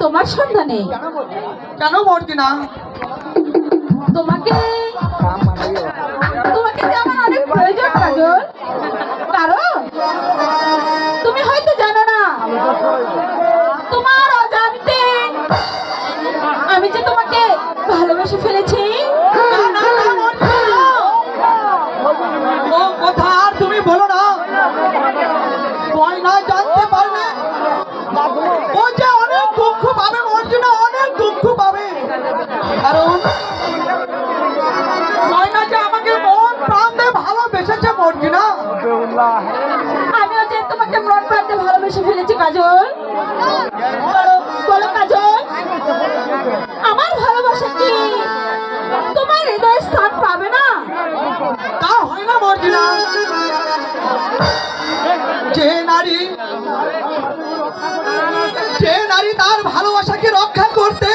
তোমার সন্ধানে কেন মর্জিনা তোমাকে তোমাকে যে আমার অনেক প্রয়োজন কাজল ভালোবেসে ফেলেছি, কাজল। বলো কাজল। আমার ভালোবাসা কি? তোমার হৃদয়ে স্থান পাবে না? তা হয় না, মর্জিনা। যে নারী যে নারী তার ভালোবাসাকে রক্ষা করতে,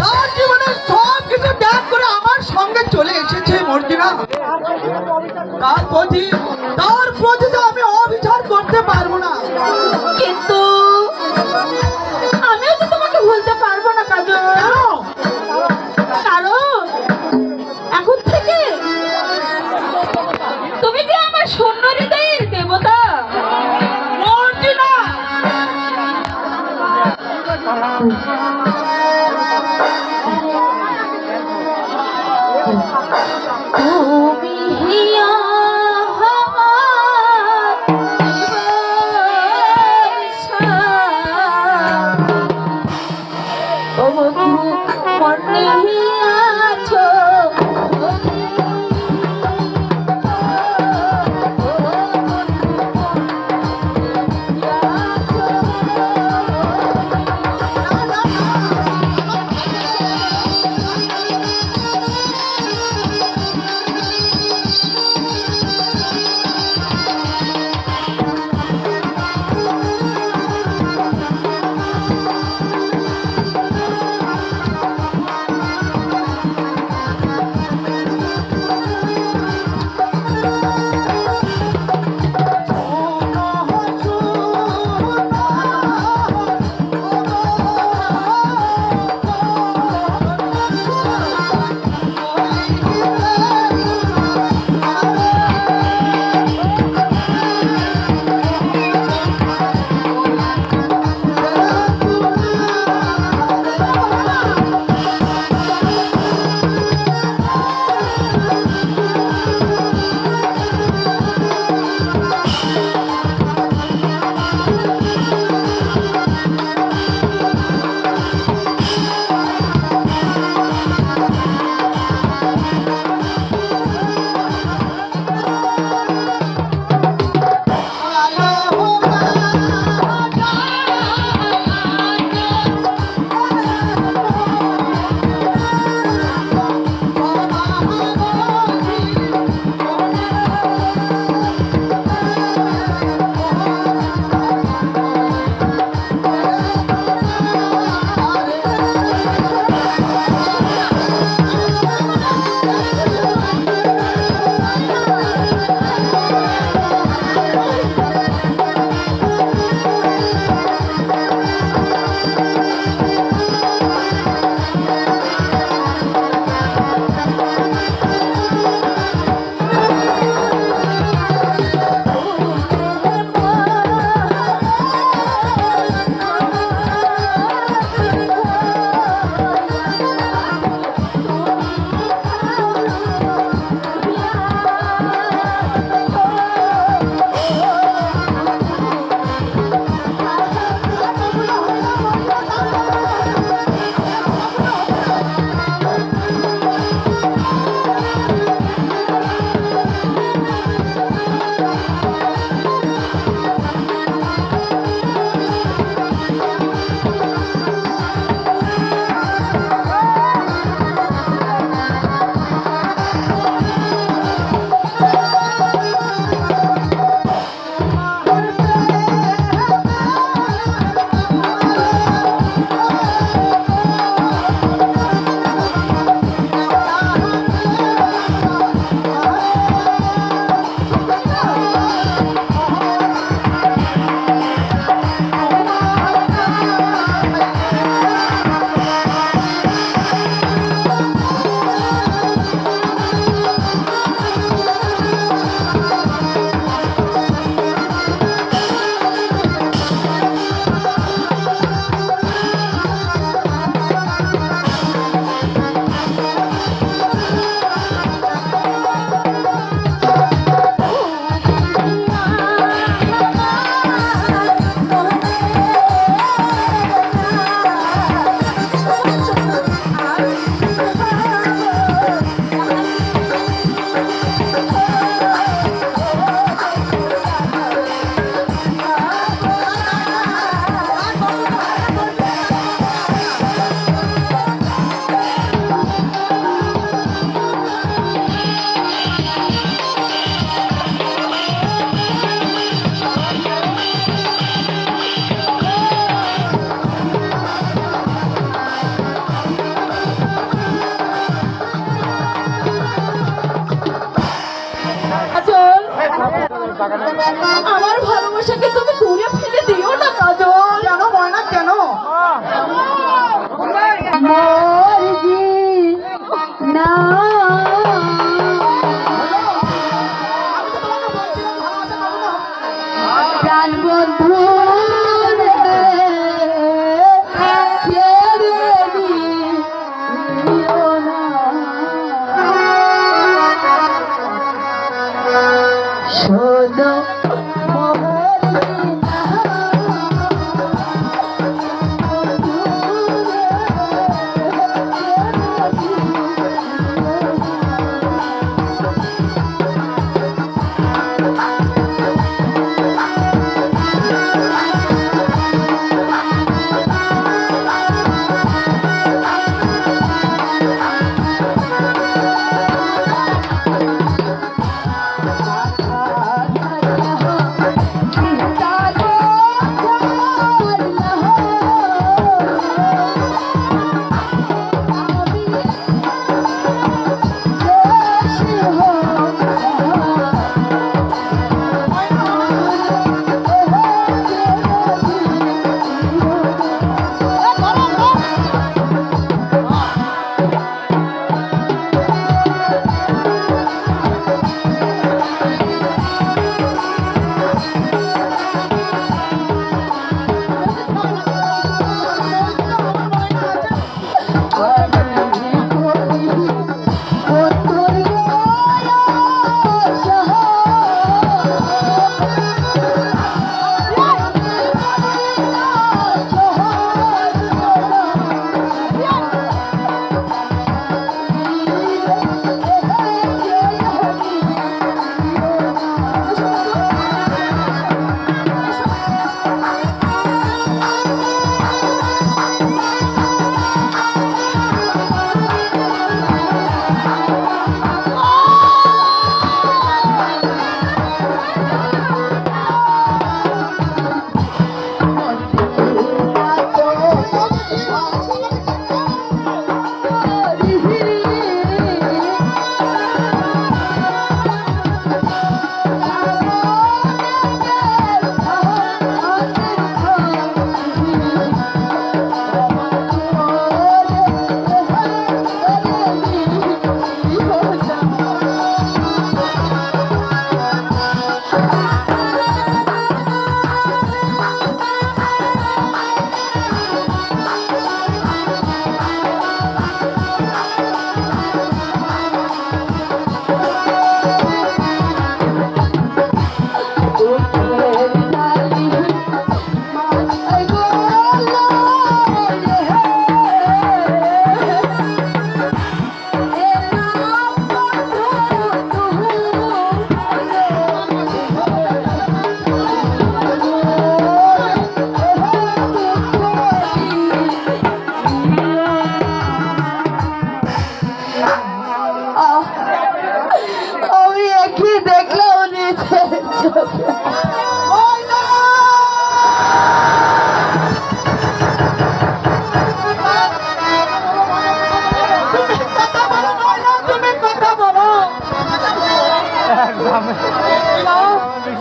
তার জীবনের সব কিছু ত্যাগ করে আমার সঙ্গে চলে এসেছে, মর্জিনা। তার প্রতি কিন্তু আমিও তো তোমাকে ভুলতে পারব না, কাজল? কারণ এখন থেকে তুমি যে আমার শূন্য দেবতা মর্জিনা তুমি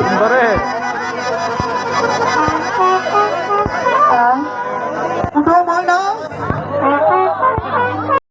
बड़े। हाँ।